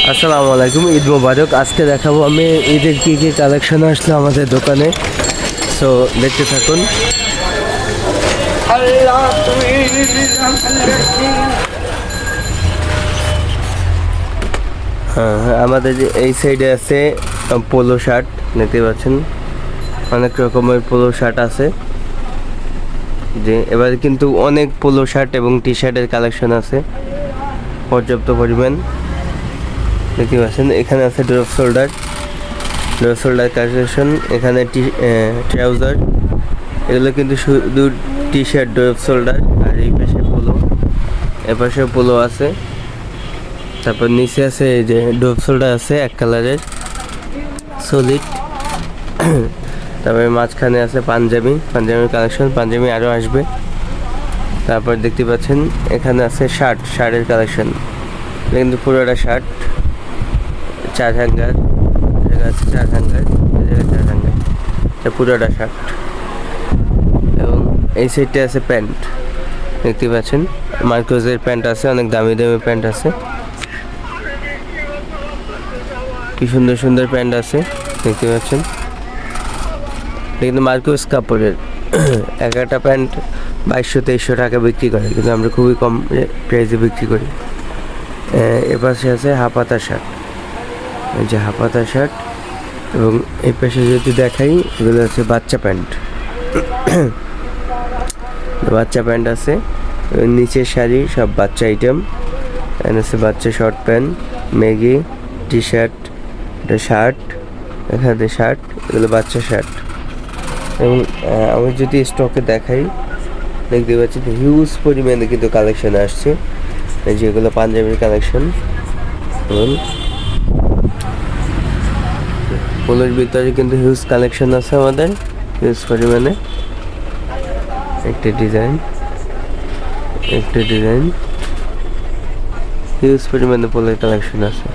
আসসালামু আলাইকুম ঈদ মোবারক। আজকে দেখাবো আমি ঈদের কী কী কালেকশন আসলো আমাদের দোকানে। সো দেখতে থাকুন। হ্যাঁ হ্যাঁ, আমাদের যে এই সাইডে আছে পোলো শার্ট নিতে পাচ্ছেন? অনেক রকমের পোলো শার্ট আছে। যে এবার কিন্তু অনেক পোলো শার্ট এবং টি শার্টের কালেকশন আছে। পর্যাপ্ত পরিমাণ। দেখতে পাচ্ছেন, এখানে আছে drop shoulder. Drop shoulder collection এখানে টি ট্রাউজার। এগুলো কিন্তু শুধু টি শার্ট ড্রপ শোল্ডার, আর এই পাশে পোলো। এ পাশে পোলো আছে। তারপর নিচে আছে এই যে ডোপ শোল্ডার আছে, এক কালারের। সলিড। তারপরে মাঝখানে আছে পাঞ্জাবি, পাঞ্জাবির কালেকশন, পাঞ্জাবি আরও আসবে। তারপর দেখতে পাচ্ছেন, এখানে আছে শার্ট, শার্টের কালেকশন। কিন্তু পুরোটা শার্ট। চার হ্যাঙ্গার জায়গা আছে চার হ্যাঙ্গার জায়গায় চার হ্যাঙ্গার এটা পুরোটা শার্ট এবং এই সাইডে আছে প্যান্ট দেখতে পাচ্ছেন? মার্কোজের প্যান্ট আছে, অনেক দামি দামি প্যান্ট আছে। কি সুন্দর সুন্দর প্যান্ট আছে, দেখতে পাচ্ছেন? এটা কিন্তু মার্কোস কাপড়ের। এক একটা প্যান্ট বাইশশো, তেইশশো টাকা বিক্রি করে, কিন্তু আমরা খুবই কম প্রাইসে বিক্রি করি। এ পাশে আছে হাফাতা শার্ট এই যে হাফাতা শার্ট এবং এই পাশে যদি দেখাই, এগুলো আছে বাচ্চা প্যান্ট। বাচ্চা প্যান্ট আছে নিচের শাড়ি, সব বাচ্চা আইটেম এখানে আছে বাচ্চা শর্ট প্যান্ট ম্যাগি টি শার্ট এটা শার্ট এখানে শার্ট এগুলো বাচ্চা শার্ট এবং আমি যদি স্টকে দেখাই, দেখতে পাচ্ছি হিউজ পরিমাণে কিন্তু কালেকশন আসছে। যেগুলো পাঞ্জাবির কালেকশন এবং পোলোর ভিতরে কিন্তু হিউজ কালেকশন আছে আমাদের হিউজ পরিমাণে। একটি ডিজাইন একটি ডিজাইন হিউজ পরিমাণে পোলোর কালেকশন আছে।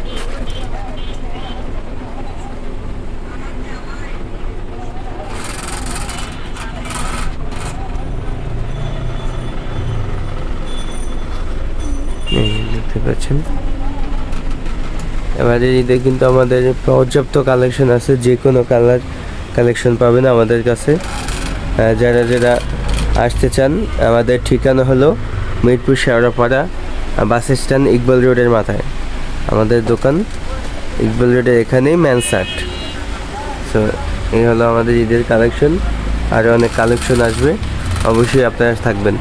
দেখতে পাচ্ছেন। এবারে ঈদে কিন্তু আমাদের পর্যাপ্ত কালেকশন আছে যে কোনো কালার কালেকশন পাবেন আমাদের কাছে। যারা যারা আসতে চান, আমাদের ঠিকানা হলো মিরপুর শেওড়াপাড়া বাস স্ট্যান্ড ইকবাল রোডের মাথায়। আমাদের দোকান ইকবাল রোডের এখানেই ম্যানসার্ট সো এই হলো আমাদের ঈদের কালেকশন আরও অনেক কালেকশন আসবে। অবশ্যই আপনারা থাকবেন।